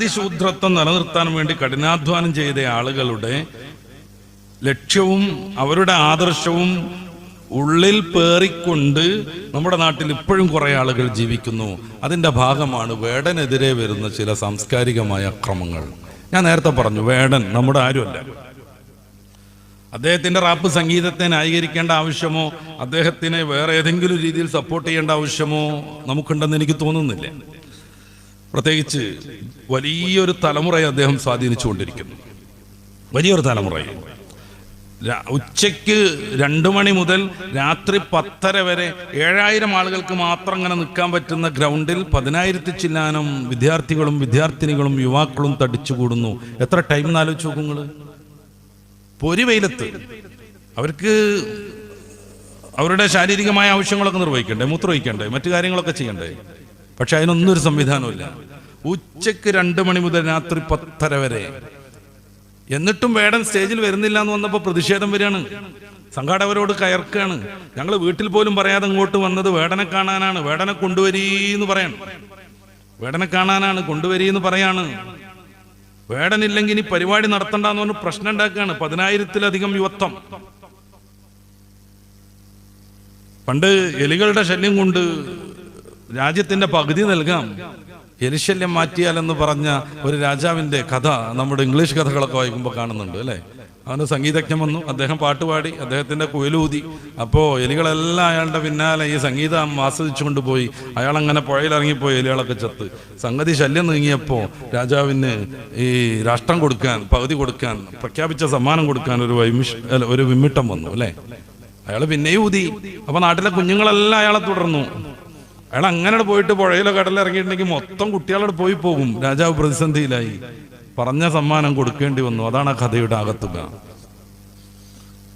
ജാതിശൂദ്രത്വം നിലനിർത്താൻ വേണ്ടി കഠിനാധ്വാനം ചെയ്ത ആളുകളുടെ ലക്ഷ്യവും അവരുടെ ആദർശവും ഉള്ളിൽ പേറിക്കൊണ്ട് നമ്മുടെ നാട്ടിൽ ഇപ്പോഴും കുറെ ആളുകൾ ജീവിക്കുന്നു. അതിന്റെ ഭാഗമാണ് വേടനെതിരെ വരുന്ന ചില സാംസ്കാരികമായ അക്രമങ്ങൾ. ഞാൻ നേരത്തെ പറഞ്ഞു വേടൻ നമ്മുടെ ആരുമല്ല. അദ്ദേഹത്തിന്റെ റാപ്പ് സംഗീതത്തെ ന്യായീകരിക്കേണ്ട ആവശ്യമോ അദ്ദേഹത്തിനെ വേറെ ഏതെങ്കിലും രീതിയിൽ സപ്പോർട്ട് ചെയ്യേണ്ട ആവശ്യമോ നമുക്കുണ്ടെന്ന് എനിക്ക് തോന്നുന്നില്ല. പ്രത്യേകിച്ച് വലിയൊരു തലമുറയെ അദ്ദേഹം സ്വാധീനിച്ചുകൊണ്ടിരിക്കുന്നു. വലിയൊരു തലമുറയെ. ഉച്ചയ്ക്ക് രണ്ടു മണി മുതൽ രാത്രി പത്തര വരെ ഏഴായിരം ആളുകൾക്ക് മാത്രം അങ്ങനെ നിൽക്കാൻ പറ്റുന്ന ഗ്രൗണ്ടിൽ പതിനായിരത്തി ചില്ലാനം വിദ്യാർത്ഥികളും വിദ്യാർത്ഥിനികളും യുവാക്കളും തടിച്ചുകൂടുന്നു. എത്ര ടൈം എന്നാലോചിച്ച് നോക്കും നിങ്ങൾ പൊരി വെയിലത്ത്. അവർക്ക് അവരുടെ ശാരീരികമായ ആവശ്യങ്ങളൊക്കെ നിർവഹിക്കണ്ടേ? മൂത്രവഹിക്കണ്ടേ മറ്റു കാര്യങ്ങളൊക്കെ ചെയ്യണ്ടേ? പക്ഷെ അതിനൊന്നും ഒരു സംവിധാനമില്ല ഉച്ചയ്ക്ക് രണ്ട് മണി മുതൽ രാത്രി പത്തര വരെ. എന്നിട്ടും വേടൻ സ്റ്റേജിൽ വരുന്നില്ല എന്ന് വന്നപ്പോൾ പ്രതിഷേധം വരികയാണ്. സംഘാടകരോട് കയർക്കാണ് ഞങ്ങൾ വീട്ടിൽ പോലും പറയാതെ ഇങ്ങോട്ട് വന്നത് വേടനെ കാണാനാണ്. വേടനെ കൊണ്ടുവരീന്ന് പറയാണ്. വേടനെ കാണാനാണ് കൊണ്ടുവരീന്ന് പറയാണ്. വേടനില്ലെങ്കിൽ ഇനി പരിപാടി നടത്തണ്ടെന്ന് പറഞ്ഞ് പ്രശ്നം ഉണ്ടാക്കുകയാണ്. പതിനായിരത്തിലധികം യുവത്വം. പണ്ട് എലികളുടെ ശല്യം കൊണ്ട് രാജ്യത്തിന്റെ പകുതി നൽകാം. എലിശല്യം മാറ്റിയാലെന്ന് പറഞ്ഞ ഒരു രാജാവിന്റെ കഥ നമ്മുടെ ഇംഗ്ലീഷ് കഥകളൊക്കെ വായിക്കുമ്പോൾ കാണുന്നുണ്ട് അല്ലേ? അവന് സംഗീതജ്ഞൻ വന്നു അദ്ദേഹം പാട്ടുപാടി അദ്ദേഹത്തിന്റെ കുയലൂതി. അപ്പോ എലികളെല്ലാം അയാളുടെ പിന്നാലെ ഈ സംഗീതം ആസ്വദിച്ചുകൊണ്ട് പോയി. അയാൾ അങ്ങനെ പുഴയിലിറങ്ങിപ്പോയി എലികളൊക്കെ ചത്ത്. സംഗതി ശല്യം നീങ്ങിയപ്പോ രാജാവിന് ഈ രാഷ്ട്രം കൊടുക്കാൻ പകുതി കൊടുക്കാൻ പ്രഖ്യാപിച്ച സമ്മാനം കൊടുക്കാൻ ഒരു വൈമിഷ് ഒരു വിമ്മിട്ടം വന്നു അല്ലേ? അയാൾ പിന്നെയും ഊതി. അപ്പൊ നാട്ടിലെ കുഞ്ഞുങ്ങളെല്ലാം അയാളെ തുടർന്നു. അയാൾ അങ്ങനെ പോയിട്ട് പുഴയിലോ കടലിൽ ഇറങ്ങിയിട്ടുണ്ടെങ്കിൽ മൊത്തം കുട്ടികളോട് പോയി പോകും. രാജാവ് പ്രതിസന്ധിയിലായി. പറഞ്ഞ സമ്മാനം കൊടുക്കേണ്ടി വന്നു. അതാണ് ആ കഥയുടെ അകത്തുക.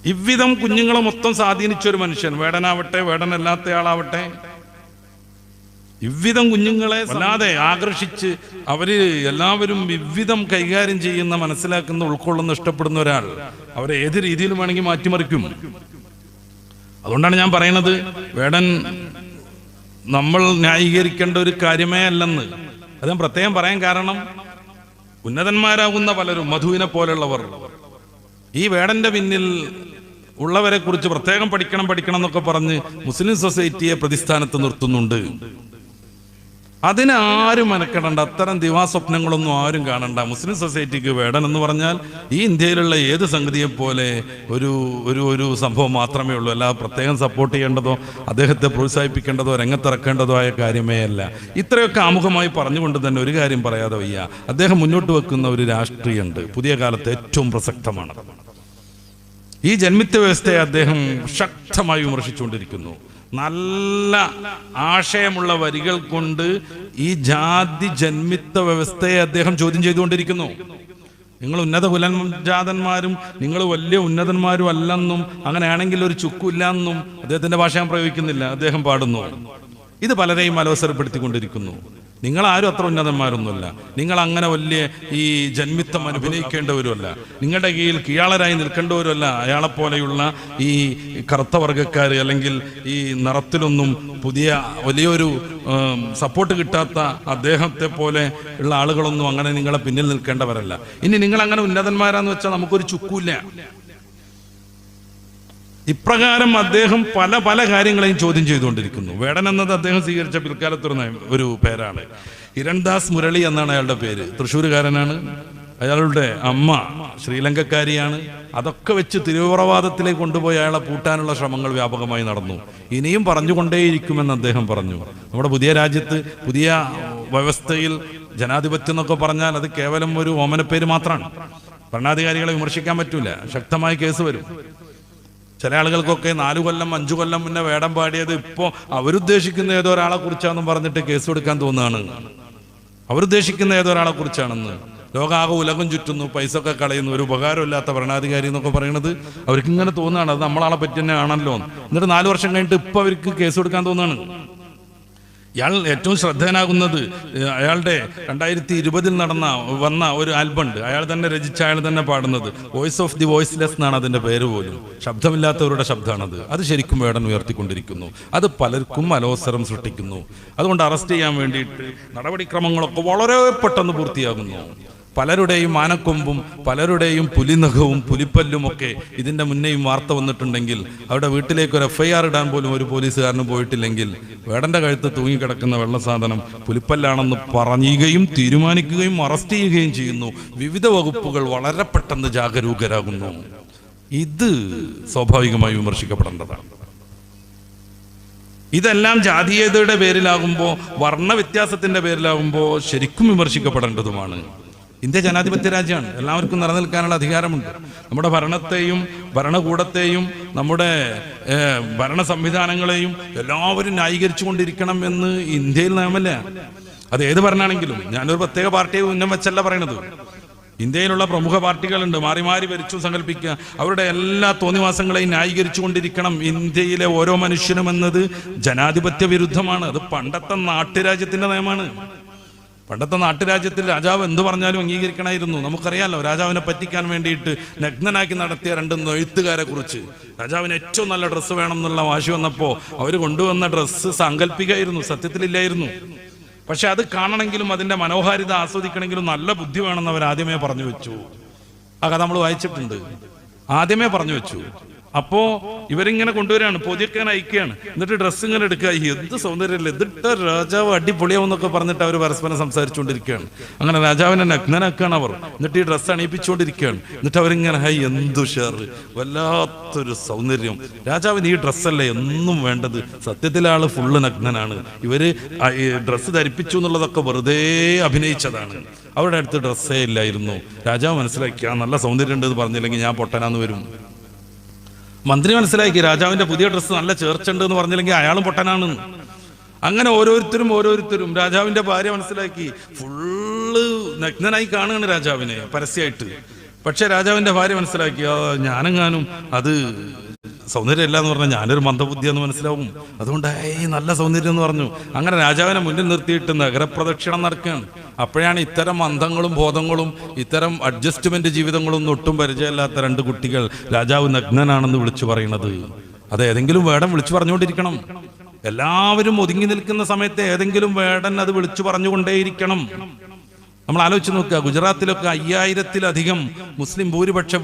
ഇவ்விധം കുഞ്ഞുങ്ങളെ മൊത്തം സ്വാധീനിച്ചൊരു മനുഷ്യൻ. വേടനാവട്ടെ വേടനല്ലാത്ത ആളാവട്ടെ. ഇവ്വിധം കുഞ്ഞുങ്ങളെ അല്ലാതെ ആകർഷിച്ച് അവർ എല്ലാവരും വിവിധം കൈകാര്യം ചെയ്യുന്ന മനസ്സിലാക്കുന്ന ഉൾക്കൊള്ളുന്ന ഇഷ്ടപ്പെടുന്ന ഒരാൾ അവരെ ഏത് രീതിയിലും വേണമെങ്കിൽ മാറ്റിമറിക്കും. അതുകൊണ്ടാണ് ഞാൻ പറയുന്നത് വേടൻ നമ്മൾ ന്യായീകരിക്കേണ്ട ഒരു കാര്യമേ അല്ലെന്ന്. അത് ഞാൻ പ്രത്യേകം പറയാൻ കാരണം ഉന്നതന്മാരാകുന്ന പലരും മധുവിനെ പോലെയുള്ളവർ ഈ വേടന്റെ പിന്നിൽ ഉള്ളവരെ കുറിച്ച് പ്രത്യേകം പഠിക്കണം പഠിക്കണം എന്നൊക്കെ പറഞ്ഞ് മുസ്ലിം സൊസൈറ്റിയെ പ്രതിസ്ഥാനത്ത് നിർത്തുന്നുണ്ട്. അതിനാരും മെനക്കെടണ്ട. അത്തരം ദിവാസ്വപ്നങ്ങളൊന്നും ആരും കാണണ്ട. മുസ്ലിം സൊസൈറ്റിക്ക് വേടൻ എന്ന് പറഞ്ഞാൽ ഈ ഇന്ത്യയിലുള്ള ഏത് സംഗതിയെ പോലെ ഒരു ഒരു ഒരു സംഭവം മാത്രമേ ഉള്ളൂ. അല്ലാതെ പ്രത്യേകം സപ്പോർട്ട് ചെയ്യേണ്ടതോ അദ്ദേഹത്തെ പ്രോത്സാഹിപ്പിക്കേണ്ടതോ രംഗത്തിറക്കേണ്ടതോ ആയ കാര്യമേ അല്ല. ഇത്രയൊക്കെ ആമുഖമായി പറഞ്ഞുകൊണ്ട് തന്നെ ഒരു കാര്യം പറയാതെ വയ്യ. അദ്ദേഹം മുന്നോട്ട് വെക്കുന്ന ഒരു രാഷ്ട്രീയമുണ്ട്. പുതിയ കാലത്ത് ഏറ്റവും പ്രസക്തമാണ്. ഈ ജന്മിത്വ വ്യവസ്ഥയെ അദ്ദേഹം ശക്തമായി വിമർശിച്ചുകൊണ്ടിരിക്കുന്നു. നല്ല ആശയമുള്ള വരികൾ കൊണ്ട് ഈ ജാതി ജന്മിത്വ വ്യവസ്ഥയെ അദ്ദേഹം ചോദ്യം ചെയ്തുകൊണ്ടിരിക്കുന്നു. നിങ്ങൾ ഉന്നത കുലജാതന്മാരും നിങ്ങൾ വലിയ ഉന്നതന്മാരും അല്ലെന്നും അങ്ങനെയാണെങ്കിൽ ഒരു ചുക്കില്ല എന്നും അദ്ദേഹത്തിന്റെ ഭാഷ ഞാൻ പ്രയോഗിക്കുന്നില്ല. അദ്ദേഹം പാടുന്നു. ഇത് പലരെയും അലോസരപ്പെടുത്തിക്കൊണ്ടിരിക്കുന്നു. നിങ്ങൾ ആരും അത്ര ഉന്നതന്മാരൊന്നുമല്ല. നിങ്ങൾ അങ്ങനെ വലിയ ഈ ജന്മിത്തം അനുഭവിക്കേണ്ടവരുമല്ല. നിങ്ങളുടെ കീഴിൽ കീഴാളരായി നിൽക്കേണ്ടവരുമല്ല. അയാളെപ്പോലെയുള്ള ഈ കറുത്ത വർഗക്കാർ അല്ലെങ്കിൽ ഈ നിറത്തിലൊന്നും പുതിയ വലിയൊരു സപ്പോർട്ട് കിട്ടാത്ത അദ്ദേഹത്തെ പോലെ ഉള്ള ആളുകളൊന്നും അങ്ങനെ നിങ്ങളെ പിന്നിൽ നിൽക്കേണ്ടവരല്ല. ഇനി നിങ്ങൾ അങ്ങനെ ഉന്നതന്മാരാന്ന് വെച്ചാൽ നമുക്കൊരു ചുക്കൂല്ല. ഇപ്രകാരം അദ്ദേഹം പല പല കാര്യങ്ങളെയും ചോദ്യം ചെയ്തുകൊണ്ടിരിക്കുന്നു. വേടൻ എന്നത് അദ്ദേഹം സ്വീകരിച്ച പിൽക്കാലത്തൊരു ഒരു പേരാണ്. ഹിരൺദാസ് മുരളി എന്നാണ് അയാളുടെ പേര്. തൃശ്ശൂരുകാരനാണ്. അയാളുടെ അമ്മ ശ്രീലങ്കക്കാരിയാണ്. അതൊക്കെ വെച്ച് തിരുവുറവാദത്തിലേക്ക് കൊണ്ടുപോയി അയാളെ പൂട്ടാനുള്ള ശ്രമങ്ങൾ വ്യാപകമായി നടന്നു. ഇനിയും പറഞ്ഞുകൊണ്ടേയിരിക്കുമെന്ന് അദ്ദേഹം പറഞ്ഞു. നമ്മുടെ പുതിയ രാജ്യത്ത് പുതിയ വ്യവസ്ഥയിൽ ജനാധിപത്യം എന്നൊക്കെ പറഞ്ഞാൽ അത് കേവലം ഒരു ഓമനപ്പേര് മാത്രമാണ് ഭരണാധികാരികളെ വിമർശിക്കാൻ പറ്റൂല. ശക്തമായ കേസ് വരും. ചില ആളുകൾക്കൊക്കെ നാലു കൊല്ലം അഞ്ചു കൊല്ലം മുന്നേ വേടം പാടിയത് ഇപ്പോ അവരുദ്ദേശിക്കുന്ന ഏതോ ഒരാളെ കുറിച്ചാണെന്നും പറഞ്ഞിട്ട് കേസ് കൊടുക്കാൻ തോന്നുകയാണ്. അവരുദ്ദേശിക്കുന്ന ഏതോ ഒരാളെ കുറിച്ചാണെന്ന്. ലോകാകെ ഉലകം ചുറ്റുന്നു പൈസ ഒക്കെ കളയുന്നു ഒരു ഉപകാരമില്ലാത്ത ഭരണാധികാരി എന്നൊക്കെ പറയുന്നത് അവർക്ക് ഇങ്ങനെ തോന്നുകയാണ്. അത് നമ്മളാളെ പറ്റി തന്നെ ആണല്ലോ. എന്നിട്ട് നാലു വർഷം കഴിഞ്ഞിട്ട് ഇപ്പൊ അവർക്ക് കേസ് കൊടുക്കാൻ തോന്നുകയാണ്. ഇയാൾ ഏറ്റവും ശ്രദ്ധേയനാകുന്നത് അയാളുടെ രണ്ടായിരത്തി ഇരുപതിൽ നടന്ന വന്ന ഒരു ആൽബം ഉണ്ട് അയാൾ തന്നെ രചിച്ച അയാൾ തന്നെ പാടുന്നത്. വോയിസ് ഓഫ് ദി വോയിസ്ലെസ് എന്നാണ് അതിന്റെ പേര് പോലും. ശബ്ദമില്ലാത്തവരുടെ ശബ്ദമാണത് അത് ശരിക്കും വേടൻ ഉയർത്തിക്കൊണ്ടിരിക്കുന്നു. അത് പലർക്കും അലോസരം സൃഷ്ടിക്കുന്നു. അതുകൊണ്ട് അറസ്റ്റ് ചെയ്യാൻ വേണ്ടിയിട്ട് നടപടിക്രമങ്ങളൊക്കെ വളരെ പെട്ടെന്ന് പൂർത്തിയാകുന്നു. പലരുടെയും ആനക്കൊമ്പും പലരുടെയും പുലിനഖവും പുലിപ്പല്ലും ഒക്കെ ഇതിന്റെ മുന്നേയും വാർത്ത വന്നിട്ടുണ്ടെങ്കിൽ അവിടെ വീട്ടിലേക്ക് ഒരു എഫ്ഐആർ ഇടാൻ പോലും ഒരു പോലീസുകാരന് പോയിട്ടില്ലെങ്കിൽ വേടന്റെ കഴുത്ത് തൂങ്ങിക്കിടക്കുന്ന വെള്ള സാധനം പുലിപ്പല്ലാണെന്ന് പറയുകയും തീരുമാനിക്കുകയും അറസ്റ്റ് ചെയ്യുകയും ചെയ്യുന്നു. വിവിധ വകുപ്പുകൾ വളരെ പെട്ടെന്ന് ജാഗരൂകരാകുന്നു. ഇത് സ്വാഭാവികമായി വിമർശിക്കപ്പെടേണ്ടതാണ്. ഇതെല്ലാം ജാതീയതയുടെ പേരിലാകുമ്പോൾ വർണ വ്യത്യാസത്തിന്റെ പേരിലാകുമ്പോൾ ശരിക്കും വിമർശിക്കപ്പെടേണ്ടതുമാണ്. ഇന്ത്യ ജനാധിപത്യ രാജ്യമാണ്. എല്ലാവർക്കും നിലനിൽക്കാനുള്ള അധികാരമുണ്ട്. നമ്മുടെ ഭരണത്തെയും ഭരണകൂടത്തെയും നമ്മുടെ ഭരണ സംവിധാനങ്ങളെയും എല്ലാവരും ന്യായീകരിച്ചു കൊണ്ടിരിക്കണം എന്ന് ഇന്ത്യയിൽ നിയമല്ല അത് ഏത് ഭരണമാണെങ്കിലും ഞാനൊരു പ്രത്യേക പാർട്ടിയെ ഉന്നം വെച്ചല്ല പറയണത്. ഇന്ത്യയിലുള്ള പ്രമുഖ പാർട്ടികളുണ്ട്. മാറി മാറി ഭരിച്ചു സങ്കല്പിക്കുക അവരുടെ എല്ലാ തോന്നിവാസങ്ങളെയും ന്യായീകരിച്ചു കൊണ്ടിരിക്കണം ഇന്ത്യയിലെ ഓരോ മനുഷ്യനും എന്നത് ജനാധിപത്യ വിരുദ്ധമാണ്. അത് പണ്ടത്തെ നാട്ടുരാജ്യത്തിന്റെ നയമാണ് പണ്ടത്തെ നാട്ടുരാജ്യത്തിൽ രാജാവ് എന്ത് പറഞ്ഞാലും അംഗീകരിക്കണമായിരുന്നു. നമുക്കറിയാലോ രാജാവിനെ പറ്റിക്കാൻ വേണ്ടിയിട്ട് നഗ്നനാക്കി നടത്തിയ രണ്ട് നെയ്ത്തുകാരെ കുറിച്ച്. രാജാവിന് ഏറ്റവും നല്ല ഡ്രസ്സ് വേണം എന്നുള്ള വാശി വന്നപ്പോൾ അവർ കൊണ്ടുവന്ന ഡ്രസ്സ് സാങ്കല്പികമായിരുന്നു സത്യത്തിലില്ലായിരുന്നു. പക്ഷെ അത് കാണണമെങ്കിലും അതിന്റെ മനോഹാരിത ആസ്വദിക്കണമെങ്കിലും നല്ല ബുദ്ധി വേണമെന്ന് അവർ ആദ്യമേ പറഞ്ഞു വെച്ചു. ആ കഥ നമ്മൾ വായിച്ചിട്ടുണ്ട്. ആദ്യമേ പറഞ്ഞു വെച്ചു. അപ്പോ ഇവരിങ്ങനെ കൊണ്ടുവരികയാണ് പൊതിയൊക്കെ അയക്കുകയാണ്. എന്നിട്ട് ഡ്രസ്സ് ഇങ്ങനെ എടുക്കുക. എന്ത് സൗന്ദര്യമല്ലേ ഇതിട്ട രാജാവ് അടിപൊളിയാവുന്നൊക്കെ പറഞ്ഞിട്ട് അവർ പരസ്പരം സംസാരിച്ചുകൊണ്ടിരിക്കുകയാണ്. അങ്ങനെ രാജാവിനെ നഗ്നനാക്കുകയാണ് അവർ. എന്നിട്ട് ഈ ഡ്രസ്സ് അണിയിപ്പിച്ചുകൊണ്ടിരിക്കുകയാണ്. എന്നിട്ട് അവരിങ്ങനെ ഹൈ എന്തു ഷെയർ വല്ലാത്തൊരു സൗന്ദര്യം. രാജാവിന് ഈ ഡ്രസ്സല്ലേ എന്നും വേണ്ടത്. സത്യത്തിൽ ആൾ ഫുള്ള് നഗ്നനാണ്. ഇവർ ഡ്രസ്സ് ധരിപ്പിച്ചു എന്നുള്ളതൊക്കെ വെറുതെ അഭിനയിച്ചതാണ്. അവരുടെ അടുത്ത് ഡ്രസ്സേ ഇല്ലായിരുന്നു. രാജാവ് മനസ്സിലാക്കി ആ നല്ല സൗന്ദര്യം ഉണ്ട് എന്ന് പറഞ്ഞില്ലെങ്കിൽ ഞാൻ പൊട്ടനാന്ന് വരും. മന്ത്രി മനസ്സിലാക്കി രാജാവിന്റെ പുതിയ ഡ്രസ്സ് നല്ല ചേർച്ചുണ്ട് എന്ന് പറഞ്ഞില്ലെങ്കിൽ അയാളും പൊട്ടനാണ്. അങ്ങനെ ഓരോരുത്തരും ഓരോരുത്തരും രാജാവിന്റെ ഭാര്യ മനസ്സിലാക്കി ഫുള്ള് നഗ്നനായി കാണുകയാണ് രാജാവിനെ പരസ്യമായിട്ട് പക്ഷെ രാജാവിന്റെ ഭാര്യ മനസ്സിലാക്കി "ആ, ഞാനെങ്ങാനും അത് സൗന്ദര്യമല്ല എന്ന് പറഞ്ഞാൽ ഞാനൊരു മന്ദബുദ്ധിയെന്ന് മനസ്സിലാവും. അതുകൊണ്ട് ഏയ് നല്ല സൗന്ദര്യം എന്ന് പറഞ്ഞു. അങ്ങനെ രാജാവിനെ മുന്നിൽ നിർത്തിയിട്ട് നഗരപ്രദക്ഷിണം നടക്കുകയാണ്. അപ്പോഴാണ് ഇത്തരം മന്ദങ്ങളും ബോധങ്ങളും ഇത്തരം അഡ്ജസ്റ്റ്മെന്റ് ജീവിതങ്ങളും ഒട്ടും പരിചയമില്ലാത്ത രണ്ട് കുട്ടികൾ രാജാവ് നഗ്നനാണെന്ന് വിളിച്ചു പറയുന്നത് അത് ഏതെങ്കിലും വേടം വിളിച്ചു പറഞ്ഞുകൊണ്ടിരിക്കണം. എല്ലാവരും ഒതുങ്ങി നിൽക്കുന്ന സമയത്ത് ഏതെങ്കിലും വേടൻ അത് വിളിച്ചു പറഞ്ഞുകൊണ്ടേയിരിക്കണം. നമ്മൾ ആലോചിച്ച് നോക്കുക ഗുജറാത്തിലൊക്കെ അയ്യായിരത്തിലധികം മുസ്ലിം ഭൂരിപക്ഷ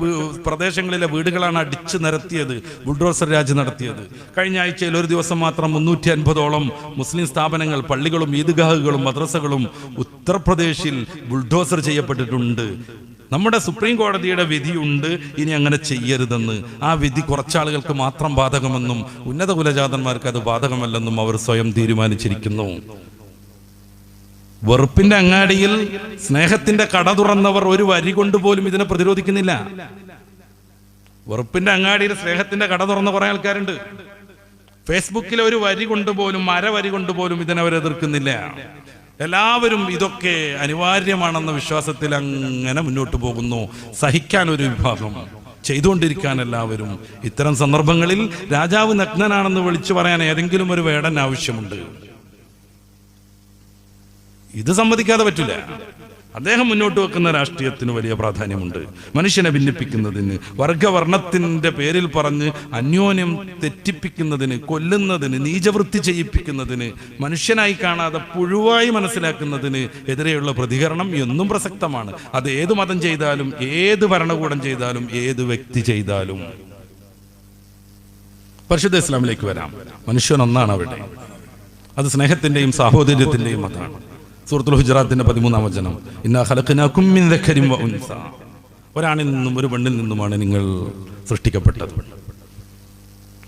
പ്രദേശങ്ങളിലെ വീടുകളാണ് അടിച്ചു നിരത്തിയത് ബുൾഡോസർ രാജ് നടത്തിയത്. കഴിഞ്ഞ ആഴ്ചയിൽ ഒരു ദിവസം മാത്രം മുന്നൂറ്റി അൻപതോളം മുസ്ലിം സ്ഥാപനങ്ങൾ പള്ളികളും ഈദ്ഗാഹുകളും മദ്രസകളും ഉത്തർപ്രദേശിൽ ബുൾഡോസർ ചെയ്യപ്പെട്ടിട്ടുണ്ട്. നമ്മുടെ സുപ്രീം കോടതിയുടെ വിധിയുണ്ട് ഇനി അങ്ങനെ ചെയ്യരുതെന്ന്. ആ വിധി കുറച്ചാളുകൾക്ക് മാത്രം ബാധകമെന്നും ഉന്നത കുലജാതന്മാർക്ക് അത് ബാധകമല്ലെന്നും അവർ സ്വയം തീരുമാനിച്ചിരിക്കുന്നു. വെറുപ്പിന്റെ അങ്ങാടിയിൽ സ്നേഹത്തിന്റെ കട തുറന്നവർ ഒരു വരി കൊണ്ട് പോലും ഇതിനെ പ്രതിരോധിക്കുന്നില്ല. വെറുപ്പിന്റെ അങ്ങാടിയിൽ സ്നേഹത്തിന്റെ കട തുറന്ന കുറെ ആൾക്കാരുണ്ട്. ഫേസ്ബുക്കിലെ ഒരു വരി കൊണ്ടുപോലും പോലും അര വരി കൊണ്ട് പോലും ഇതിനെ അവർ എതിർക്കുന്നില്ല. എല്ലാവരും ഇതൊക്കെ അനിവാര്യമാണെന്ന വിശ്വാസത്തിൽ അങ്ങനെ മുന്നോട്ട് പോകുന്നു. സഹിക്കാൻ ഒരു വിഭാഗം ചെയ്തുകൊണ്ടിരിക്കാൻ എല്ലാവരും. ഇത്തരം സന്ദർഭങ്ങളിൽ രാജാവ് നഗ്നനാണെന്ന് വിളിച്ചു പറയാൻ ഏതെങ്കിലും ഒരു വേടൻ ആവശ്യമുണ്ട്. ഇത് സമ്മതിക്കാതെ പറ്റില്ല. അദ്ദേഹം മുന്നോട്ട് വെക്കുന്ന രാഷ്ട്രീയത്തിന് വലിയ പ്രാധാന്യമുണ്ട്. മനുഷ്യനെ ഭിന്നിപ്പിക്കുന്നതിന് വർഗവർണത്തിന്റെ പേരിൽ പറഞ്ഞ് അന്യോന്യം തെറ്റിപ്പിക്കുന്നതിന് കൊല്ലുന്നതിന് നീചവൃത്തി ചെയ്യിപ്പിക്കുന്നതിന് മനുഷ്യനായി കാണാതെ പുഴുവായി മനസ്സിലാക്കുന്നതിന് എതിരെയുള്ള പ്രതികരണം എന്നും പ്രസക്തമാണ്. അത് ഏത് മതം ചെയ്താലും ഏത് ഭരണകൂടം ചെയ്താലും ഏത് വ്യക്തി ചെയ്താലും. പരിശുദ്ധ ഇസ്ലാമിലേക്ക് വരാം. മനുഷ്യൻ ഒന്നാണ് അവിടെ അത് സ്നേഹത്തിന്റെയും സാഹോദര്യത്തിന്റെയും മതമാണ്. സൂറത്തുൽ ഹുജറാത്തിന്റെ പതിമൂന്നാം വചനം. ഇന്നാ ഉൻസ. ഒരാണിൽ നിന്നും ഒരു പെണ്ണിൽ നിന്നുമാണ് നിങ്ങൾ സൃഷ്ടിക്കപ്പെട്ടത്.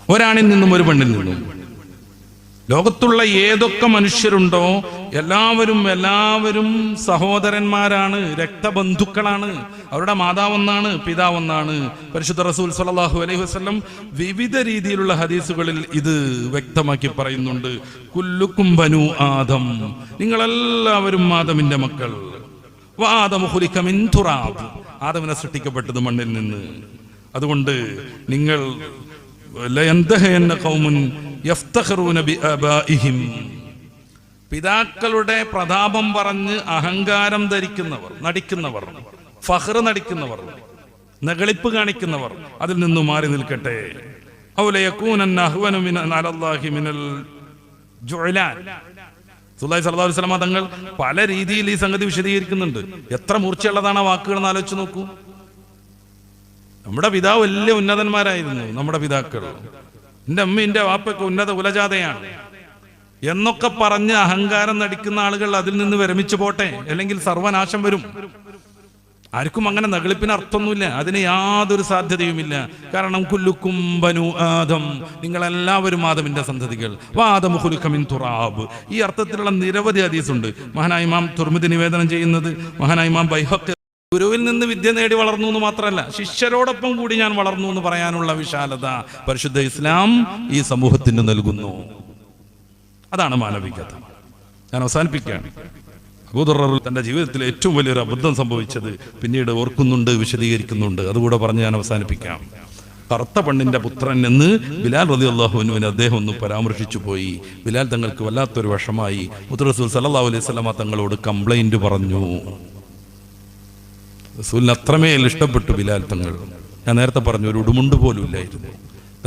ഒരാണിൽ നിന്നും ഒരു പെണ്ണിൽ നിന്നും ലോകത്തുള്ള ഏതൊക്കെ മനുഷ്യരുണ്ടോ എല്ലാവരും എല്ലാവരും സഹോദരന്മാരാണ് രക്തബന്ധുക്കളാണ്. അവരുടെ മാതാവൊന്നാണ് പിതാവൊന്നാണ്. പരിശുദ്ധ റസൂൽ സലാഹു അലൈഹി വസ്ലം വിവിധ രീതിയിലുള്ള ഹദീസുകളിൽ ഇത് വ്യക്തമാക്കി പറയുന്നുണ്ട്. കുല്ലുക്കും ബനു ആദം. നിങ്ങളെല്ലാവരും ആദമിന്റെ മക്കൾ. ആദമിനെ സൃഷ്ടിക്കപ്പെട്ടത് മണ്ണിൽ നിന്ന്. അതുകൊണ്ട് നിങ്ങൾ ബിആബാഇഹിം പിതാക്കളുടെ പ്രതാപം പറഞ്ഞ് അഹങ്കാരം ധരിക്കുന്നവർ നടിക്കുന്നവർ ഫഹർ നടിക്കുന്നവർ നകളിപ്പ് കാണിക്കുന്നവർ അതിൽ നിന്ന് മാറി നിൽക്കട്ടെ. തങ്ങൾ പല രീതിയിൽ ഈ സംഗതി വിശദീകരിക്കുന്നുണ്ട്. എത്ര മൂർച്ചയുള്ളതാണ് ആ വാക്കുകൾ എന്ന് ആലോചിച്ച് നോക്കൂ. നമ്മുടെ പിതാവ് വലിയ ഉന്നതന്മാരായിരുന്നു നമ്മുടെ പിതാക്കൾ. എന്റെ അമ്മ വാപ്പയ്ക്ക് ഉന്നത കുലജാതയാണ് എന്നൊക്കെ പറഞ്ഞ് അഹങ്കാരം നടിക്കുന്ന ആളുകൾ അതിൽ നിന്ന് വിരമിച്ചു പോട്ടെ അല്ലെങ്കിൽ സർവനാശം വരും. ആർക്കും അങ്ങനെ നകളിപ്പിന് അർത്ഥമൊന്നുമില്ല അതിന് യാതൊരു സാധ്യതയുമില്ല. കാരണം കുല്ലുക്കും ബനു ആദം നിങ്ങളെല്ലാവരും ആദമിന്റെ സന്തതികൾ. വാദം തുറാബ്. ഈ അർത്ഥത്തിലുള്ള നിരവധി ഹദീസുണ്ട്. മഹാനായിമാം ഇമാം തുർമിദ് നിവേദനം ചെയ്യുന്നത് മഹാനായിമാം ബൈഹക്ക് ഗുരുവിൽ നിന്ന് വിദ്യ നേടി വളർന്നു എന്ന് മാത്രമല്ല ശിഷ്യരോടൊപ്പം കൂടി ഞാൻ വളർന്നു എന്ന് പറയാനുള്ള വിശാലത പരിശുദ്ധ ഇസ്ലാം ഈ സമൂഹത്തിന് നൽകുന്നു. അതാണ് മാനവികത. ഞാൻ അവസാനിപ്പിക്കുകയാണ്. അബൂദർ തന്റെ ജീവിതത്തിൽ ഏറ്റവും വലിയൊരു അബദ്ധം സംഭവിച്ചത് പിന്നീട് ഓർക്കുന്നുണ്ട് വിശദീകരിക്കുന്നുണ്ട്. അതുകൂടെ പറഞ്ഞ് ഞാൻ അവസാനിപ്പിക്കാം. കറുത്ത പെണ്ണിന്റെ പുത്രൻ എന്ന് ബിലാൽ റതി അള്ളാഹുവിനുവിന് അദ്ദേഹം ഒന്ന് പരാമർശിച്ചു പോയി. ബിലാൽ തങ്ങൾക്ക് വല്ലാത്തൊരു വിഷമായി. മുത്തറസൂൽ സല്ലാ അലൈഹി സ്വലമ തങ്ങളോട് കംപ്ലൈന്റ് പറഞ്ഞു. റസൂലിന് അത്രമേൽ ഇഷ്ടപ്പെട്ടു ബിലാൽ തങ്ങൾ. ഞാൻ നേരത്തെ പറഞ്ഞു ഒരു ഉടുമുണ്ട് പോലും ഇല്ലായിരുന്നു.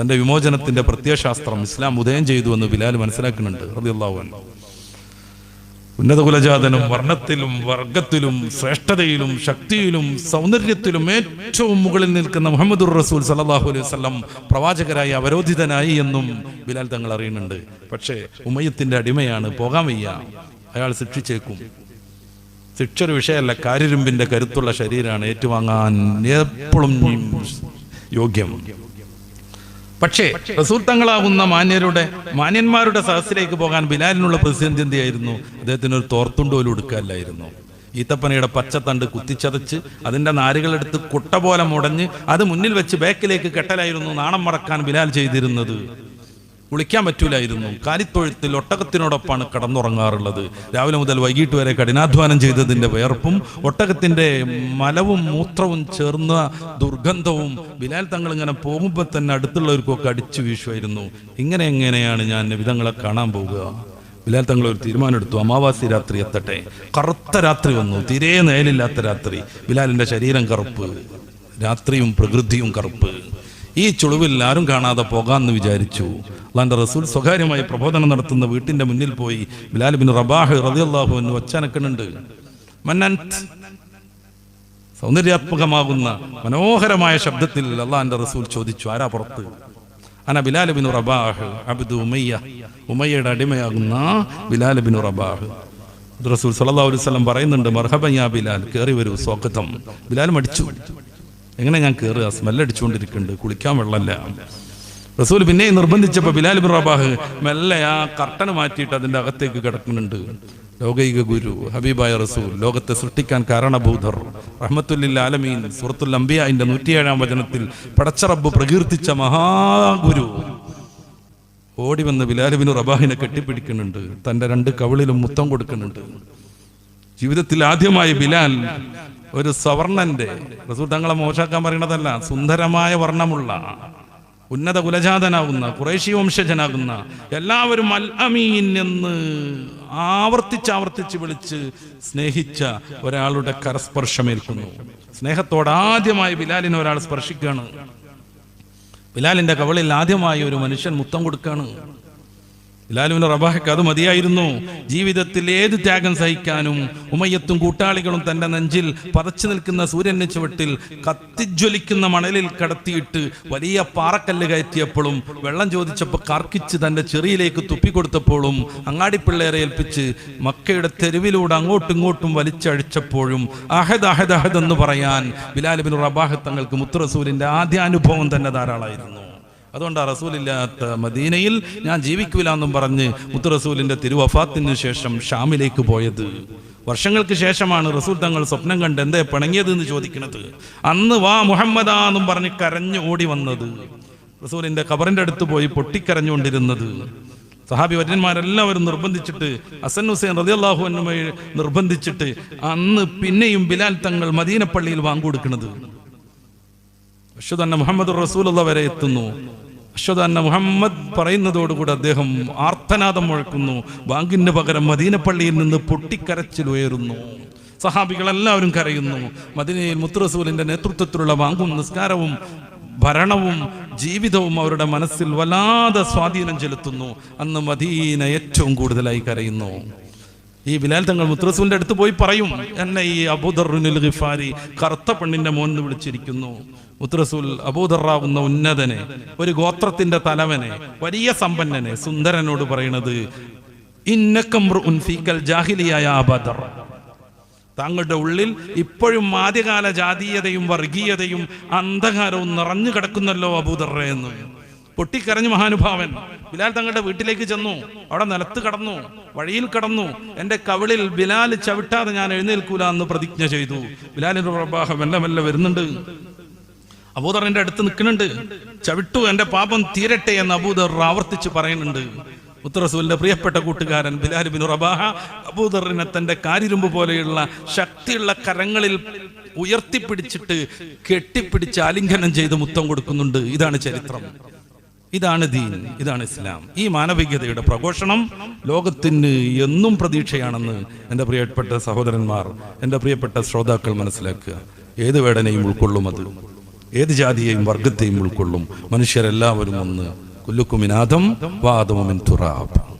തന്റെ വിമോചനത്തിന്റെ പ്രത്യയശാസ്ത്രം ഇസ്ലാം ഉദയം ചെയ്തു എന്ന് ബിലാൽ മനസ്സിലാക്കുന്നുണ്ട് ഹൃദയല്ലാവൻ ഉന്നത കുലജാതനും വർണത്തിലും വർഗത്തിലും ശ്രേഷ്ഠതയിലും ശക്തിയിലും സൗന്ദര്യത്തിലും ഏറ്റവും മുകളിൽ നിൽക്കുന്ന മുഹമ്മദുർ റസൂൽ സല്ലല്ലാഹു അലൈഹി വസല്ലം പ്രവാചകരായി അവരോധിതനായി എന്നും ബിലാൽ തങ്ങൾ അറിയുന്നുണ്ട്. പക്ഷേ ഉമയത്തിന്റെ അടിമയാണ് പോകാൻ വയ്യ. അയാൾ ശിക്ഷിച്ചേക്കും. ശിക്ഷ ഒരു വിഷയമല്ല കാര്യരുമ്പിന്റെ കരുത്തുള്ള ശരീരമാണ് ഏറ്റുവാങ്ങാൻ എപ്പോഴും യോഗ്യം. പക്ഷേ റസൂൽ മാന്യരുടെ മാന്യന്മാരുടെ സഹസിലേക്ക് പോകാൻ ബിലാലിനുള്ള പ്രതിസന്ധി എന്തിയായിരുന്നു? അദ്ദേഹത്തിന് ഒരു തോർത്തുണ്ട് പോലും എടുക്കാനില്ലായിരുന്നു ഈത്തപ്പനയുടെ പച്ചത്തണ്ട് കുത്തിച്ചതച്ച് അതിന്റെ നാരുകളെടുത്ത് കുട്ട പോലെ മുടഞ്ഞ് അത് മുന്നിൽ വെച്ച് ബാക്കിലേക്ക് കെട്ടലായിരുന്നു നാണം മറക്കാൻ ബിലാൽ ചെയ്തിരുന്നത്. കുളിക്കാൻ പറ്റൂലായിരുന്നു. കാലിത്തൊഴുത്തിൽ ഒട്ടകത്തിനോടൊപ്പമാണ് കടന്നുറങ്ങാറുള്ളത്. രാവിലെ മുതൽ വൈകിട്ട് വരെ കഠിനാധ്വാനം ചെയ്തതിന്റെ വിയർപ്പും ഒട്ടകത്തിന്റെ മലവും മൂത്രവും ചേർന്ന ദുർഗന്ധവും ബിലാൽ തങ്ങൾ ഇങ്ങനെ പോകുമ്പോൾ തന്നെ അടുത്തുള്ളവർക്കൊക്കെ അടിച്ചു വീശുമായിരുന്നു. ഇങ്ങനെ എങ്ങനെയാണ് ഞാൻ വിധങ്ങളെ കാണാൻ പോവുക? ബിലാൽ തങ്ങൾ ഒരു തീരുമാനമെടുത്തു. അമാവാസി രാത്രി എത്തട്ടെ. കറുത്ത രാത്രി വന്നു. തീരെ നേലില്ലാത്ത രാത്രി. ബിലാലിന്റെ ശരീരം കറുപ്പ്. രാത്രിയും പ്രകൃതിയും കറുപ്പ്. ഈ ചുളിവിൽ ആരും കാണാതെ പോകാമെന്ന് വിചാരിച്ചു. അള്ളാന്റെ റസൂൽ സ്വകാര്യമായി പ്രബോധനം നടത്തുന്ന വീട്ടിന്റെ മുന്നിൽ പോയി ബിലാൽ ബിൻ റബാഹ് റളിയല്ലാഹു എന്ന് ഒച്ചനക്കുന്നുണ്ട് മന്നൻത് സൗന്ദര്യാത്മകമാകുന്ന മനോഹരമായ ശബ്ദത്തിൽ അള്ളാന്റെ റസൂൽ ചോദിച്ചു ആരാ പുറത്ത്? അന ബിലാൽ ബിൻ റബാഹ് അബ്ദു ഉമയ്യ. ഉമയ്യയുടെ അടിമയാകുന്ന ബിലാൽ ബിൻ റബാഹ്. റസൂൽ സല്ലല്ലാഹു അലൈഹി വസല്ലം പറയുന്നുണ്ട് മർഹബൻ യാ ബിലാൽ കയറി വരൂ സ്വാഗതം. ബിലാൽ മടിച്ചു. എങ്ങനെ ഞാൻ കയറുക സ്മെല്ലടിച്ചുകൊണ്ടിരിക്കുന്നുണ്ട് കുളിക്കാൻ വെള്ളമല്ല. റസൂൽ പിന്നെയും നിർബന്ധിച്ചപ്പോൾ ബിലാൽ ബിൻ റബാഹ് മെല്ലെ ആ കർട്ടന് മാറ്റിയിട്ട് അതിന്റെ അകത്തേക്ക് കിടക്കുന്നുണ്ട്. ലോകൈക ഗുരു ഹബീബായ റസൂൽ ലോകത്തെ സൃഷ്ടിക്കാൻ കാരണഭൂതർ റഹ്മത്തുല്ലിൽ ആലമീൻ സുഹൃത്തുൽ അംബിയാന്റെ നൂറ്റിയേഴാം വചനത്തിൽ പടച്ചറബ് പ്രകീർത്തിച്ച മഹാഗുരു. ഓടി വന്ന് ബിലാലുബിന് റബാഹിനെ കെട്ടിപ്പിടിക്കുന്നുണ്ട്. തന്റെ രണ്ട് കവിളിലും മുത്തം കൊടുക്കുന്നുണ്ട്. ജീവിതത്തിൽ ആദ്യമായി ബിലാൽ ഒരു സവർണന്റെ റസൂൽ തങ്ങളെ മോശാക്കാൻ പറയണതല്ല സുന്ദരമായ വർണമുള്ള ഉന്നത കുലജാതനാകുന്ന കുറേശി വംശജനാകുന്ന എല്ലാവരും അൽ അമീൻ എന്ന് ആവർത്തിച്ചാവർത്തിച്ച് ആവർത്തിച്ച് വിളിച്ച് സ്നേഹിച്ച ഒരാളുടെ കരസ്പർശമേൽക്കുന്നു. സ്നേഹത്തോട് ആദ്യമായി ബിലാലിനെ ഒരാൾ സ്പർശിക്കുകയാണ്. ബിലാലിന്റെ കവളിൽ ആദ്യമായി ഒരു മനുഷ്യൻ മുത്തം കൊടുക്കാണ് ബിലാലുവിന് റബാഹയ്ക്ക് അത് മതിയായിരുന്നു. ജീവിതത്തിൽ ഏത് ത്യാഗം സഹിക്കാനും ഉമയ്യത്തും കൂട്ടാളികളും തന്റെ നെഞ്ചിൽ പതച്ചു നിൽക്കുന്ന സൂര്യന്റെ ചുവട്ടിൽ കത്തിജ്വലിക്കുന്ന മണലിൽ കടത്തിയിട്ട് വലിയ പാറക്കല്ല് കയറ്റിയപ്പോഴും വെള്ളം ചോദിച്ചപ്പോൾ കർക്കിച്ച് തന്റെ ചെറിയിലേക്ക് തുപ്പിക്കൊടുത്തപ്പോഴും അങ്ങാടിപ്പിള്ളേരെ ഏൽപ്പിച്ച് മക്കയുടെ തെരുവിലൂടെ അങ്ങോട്ടും ഇങ്ങോട്ടും വലിച്ചഴിച്ചപ്പോഴും അഹദ് അഹദ് അഹദ് എന്ന് പറയാൻ ബിലാലുബിൻ റബാഹ് തങ്ങൾക്ക് മുത്തുറസൂലിന്റെ ആദ്യ അനുഭവം തന്നെ ധാരാളമായിരുന്നു. അതുകൊണ്ട് ആ റസൂലില്ലാത്ത മദീനയിൽ ഞാൻ ജീവിക്കൂല എന്നും പറഞ്ഞ് മുത്തു റസൂലിന്റെ തിരുവഫാത്തിന് ശേഷം ഷാമിലേക്ക് പോയത്. വർഷങ്ങൾക്ക് ശേഷമാണ് റസൂൽ തങ്ങൾ സ്വപ്നം കണ്ട് എന്തേ പിണങ്ങിയത് എന്ന് ചോദിക്കുന്നത്. അന്ന് വാ മുഹമ്മദാ എന്നും പറഞ്ഞ് കരഞ്ഞു ഓടി വന്നത്. റസൂലിന്റെ ഖബറിന്റെ അടുത്ത് പോയി പൊട്ടിക്കരഞ്ഞുകൊണ്ടിരുന്നത്. സഹാബി വര്യന്മാരെല്ലാവരും നിർബന്ധിച്ചിട്ട് അസൻ ഹുസൈൻ റതിയല്ലാഹു എന്നുമായി നിർബന്ധിച്ചിട്ട് അന്ന് പിന്നെയും ബിലാൽ തങ്ങൾ മദീനപ്പള്ളിയിൽ വാങ്ങുകൊടുക്കുന്നത്. പക്ഷെ തന്നെ മുഹമ്മദ് റസൂലുള്ള വരെ എത്തുന്നു. അശ്വത മുഹമ്മദ് പറയുന്നതോടുകൂടി അദ്ദേഹം ആർത്തനാദം മുഴക്കുന്നു. ബാങ്കിന്റെ പകരം മദീനപ്പള്ളിയിൽ നിന്ന് പൊട്ടിക്കരച്ചിൽ ഉയരുന്നു. സഹാബികളെല്ലാവരും കരയുന്നു. മദീനയിൽ മുത്തുറസൂലിന്റെ നേതൃത്വത്തിലുള്ള ബാങ്കും നിസ്കാരവും ഭരണവും ജീവിതവും അവരുടെ മനസ്സിൽ വല്ലാതെ സ്വാധീനം ചെലുത്തുന്നു. അന്ന് മദീന ഏറ്റവും കൂടുതലായി കരയുന്നു. ഈ ബിലാൽ തങ്ങൾ മുത്തുറസൂലിന്റെ അടുത്ത് പോയി പറയും എന്നെ ഈ അബുദർ ഗിഫാരി കറുത്ത പെണ്ണിന്റെ മോൻ വിളിച്ചിരിക്കുന്നു. മുത്രസൂൽ അബൂദറാവുന്ന ഉന്നതനെ ഒരു ഗോത്രത്തിന്റെ തലവനെ വലിയ സമ്പന്നനെ സുന്ദരനോട് പറയണത് താങ്കളുടെ ഉള്ളിൽ ഇപ്പോഴും ആദ്യകാല ജാതീയതയും വർഗീയതയും അന്ധകാരവും നിറഞ്ഞു കിടക്കുന്നല്ലോ അബൂദറ എന്ന്. പൊട്ടിക്കരഞ്ഞു മഹാനുഭാവൻ. ബിലാൽ തങ്ങളുടെ വീട്ടിലേക്ക് ചെന്നു. അവിടെ നിലത്ത് കടന്നു. വഴിയിൽ കടന്നു. എന്റെ കവിളിൽ ബിലാൽ ചവിട്ടാതെ ഞാൻ എഴുന്നേൽക്കൂല എന്ന് പ്രതിജ്ഞ ചെയ്തു. ബിലാലിന്റെ പ്രഭാഹം മെല്ലെ വരുന്നുണ്ട്. അബൂദർ എന്റെ അടുത്ത് നിൽക്കുന്നുണ്ട്. ചവിട്ടു എന്റെ പാപം തീരട്ടെ എന്ന് അബൂദർ ആവർത്തിച്ച് പറയുന്നുണ്ട്. മുത്തറസൂലിന്റെ പ്രിയപ്പെട്ട കൂട്ടുകാരൻ ബിലാൽ ബിൻ റബാഹ അബൂദറിനെ തന്റെ കാരിരുമ്പ് പോലെയുള്ള ശക്തിയുള്ള കരങ്ങളിൽ ഉയർത്തിപ്പിടിച്ചിട്ട് കെട്ടിപ്പിടിച്ച് ആലിംഗനം ചെയ്ത് മുത്തം കൊടുക്കുന്നുണ്ട്. ഇതാണ് ചരിത്രം. ഇതാണ് ദീൻ. ഇതാണ് ഇസ്ലാം. ഈ മാനവികതയുടെ പ്രഘോഷണം ലോകത്തിന് എന്നും പ്രതീക്ഷയാണെന്ന് എന്റെ പ്രിയപ്പെട്ട സഹോദരന്മാർ എന്റെ പ്രിയപ്പെട്ട ശ്രോതാക്കൾ മനസ്സിലാക്കുക. ഏത് വേടനയും ഉൾക്കൊള്ളും അത്. ഏത് ജാതിയെയും വർഗത്തെയും ഉൾക്കൊള്ളും. മനുഷ്യരെല്ലാവരും ഒന്ന്. കുല്ലുക്കുമിനാഥം വാദമുമിൻ തുറാബ്.